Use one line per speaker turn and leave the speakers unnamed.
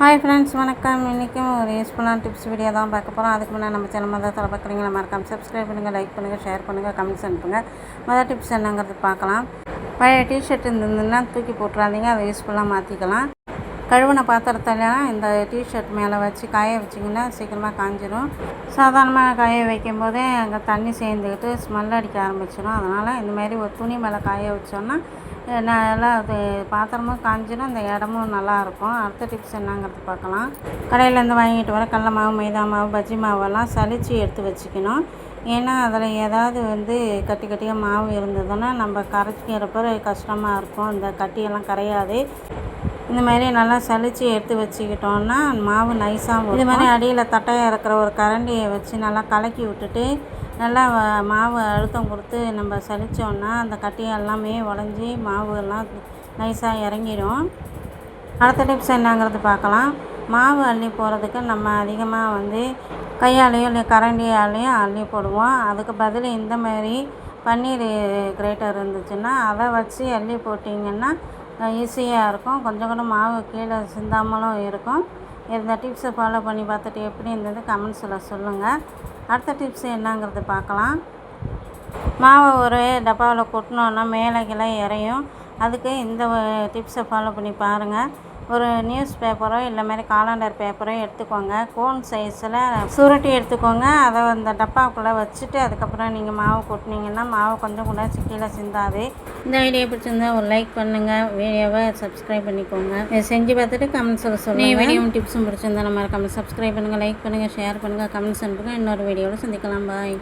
Hi friends வணக்கம். இன்றைக்கும் ஒரு யூஸ்ஃபுல்லான டிப்ஸ் வீடியோ தான் பார்க்க போகிறோம் அதுக்கு முன்னாடி நம்ம சேனல் மொதல் தலை பார்க்குறீங்களா மறக்காம சப்ஸ்கிரைப் பண்ணுங்கள் லைக் பண்ணுங்கள் ஷேர் பண்ணுங்கள் கமெண்ட்ஸ் அனுப்புங்க மொதல் டிப்ஸ் என்னங்கிறது பார்க்கலாம். பழைய டிஷர்ட் இருந்ததுன்னா தூக்கி போட்டுறாதீங்க அதை யூஸ்ஃபுல்லாக மாற்றிக்கலாம் கழுவின பாத்திரத்தெல்லாம் இந்த டிஷர்ட் மேலே வச்சு காய வச்சிங்கன்னா சீக்கிரமாக காஞ்சிடும் சாதாரணமாக காய வைக்கும் போதே அங்கே தண்ணி சேர்ந்துக்கிட்டு ஸ்மெல் அடிக்க ஆரம்பிச்சிடும் அதனால் இந்த மாதிரி ஒரு துணி மேலே காய வச்சோன்னா நல்லா அது பாத்திரமும் காஞ்சிடும் அந்த இடமும் நல்லாயிருக்கும். அடுத்த டிப்ஸ் என்னங்கிறது பார்க்கலாம். கடையிலேருந்து வாங்கிட்டு வர கடல மாவு மைதா மாவு பஜ்ஜி மாவெல்லாம் சளிச்சு எடுத்து வச்சுக்கணும். ஏன்னா அதில் ஏதாவது வந்து கட்டி கட்டியாக மாவு இருந்ததுன்னா நம்ம கரைக்கிறப்ப கஷ்டமாக இருக்கும். இந்த கட்டியெல்லாம் கரையாது. இந்த மாதிரி நல்லா சளிச்சு எடுத்து வச்சுக்கிட்டோம்னா மாவு நைஸாக இது மாதிரி அடியில் தட்டையாக இருக்கிற ஒரு கரண்டியை வச்சு நல்லா கலக்கி விட்டுட்டு நல்லா வ- மாவு அழுத்தம் கொடுத்து நம்ம சலிச்சோன்னா அந்த கட்டி எல்லாமே உடஞ்சி மாவு எல்லாம் நைஸாக இறங்கிடும். அடுத்த டிப்ஸ் என்னங்கிறது பார்க்கலாம். மாவு அள்ளி போகிறதுக்கு நம்ம அதிகமாக வந்து கையாலேயோ இல்லை கரண்டியாலேயும் அள்ளி போடுவோம். அதுக்கு பதில் இந்த மாதிரி பன்னீர் கிரேட்டர் இருந்துச்சுன்னா அதை வச்சு அள்ளி போட்டிங்கன்னா ஈஸியாக இருக்கும். கொஞ்சம் கூட மாவு கீழே சிந்தாமலும் இருக்கும். இந்த டிப்ஸை ஃபாலோ பண்ணி பார்த்துட்டு எப்படி இருந்தது கமெண்ட்ஸில் சொல்லுங்கள் அடுத்த டிப்ஸ் என்னங்கிறது பார்க்கலாம். மாவை ஒரு டப்பாவில் கொட்டினோன்னா மேலே கீழே இறையும் அதுக்கு இந்த டிப்ஸை ஃபாலோ பண்ணி பாருங்கள் ஒரு நியூஸ் பேப்பரோ இல்லை மாதிரி காலண்டர் பேப்பரோ எடுத்துக்கோங்க. கோன் சைஸில் சுருட்டி எடுத்துக்கோங்க. அதை அந்த டப்பாக்குள்ளே வச்சுட்டு அதுக்கப்புறம் நீங்கள் மாவு கொட்டினீங்கன்னா மாவு கொஞ்சம் கூட கீழே சிந்தாது. இந்த வீடியோ பிடிச்சிருந்தா ஒரு லைக் பண்ணுங்கள் வீடியோவை சப்ஸ்கிரைப் பண்ணிக்கோங்க. இதை செஞ்சு பார்த்துட்டு கமெண்ட்ஸில் சொல்லுங்கள் வீடியோ டிப்ஸும் பிடிச்சிருந்தா நம்ம கமெண்ட் சப்ஸ்கிரைப் பண்ணுங்கள் லைக் பண்ணுங்கள் ஷேர் பண்ணுங்கள் கமெண்ட்ஸ் அனுப்புங்க. இன்னொரு வீடியோவில் சந்திக்கலாம். பாய்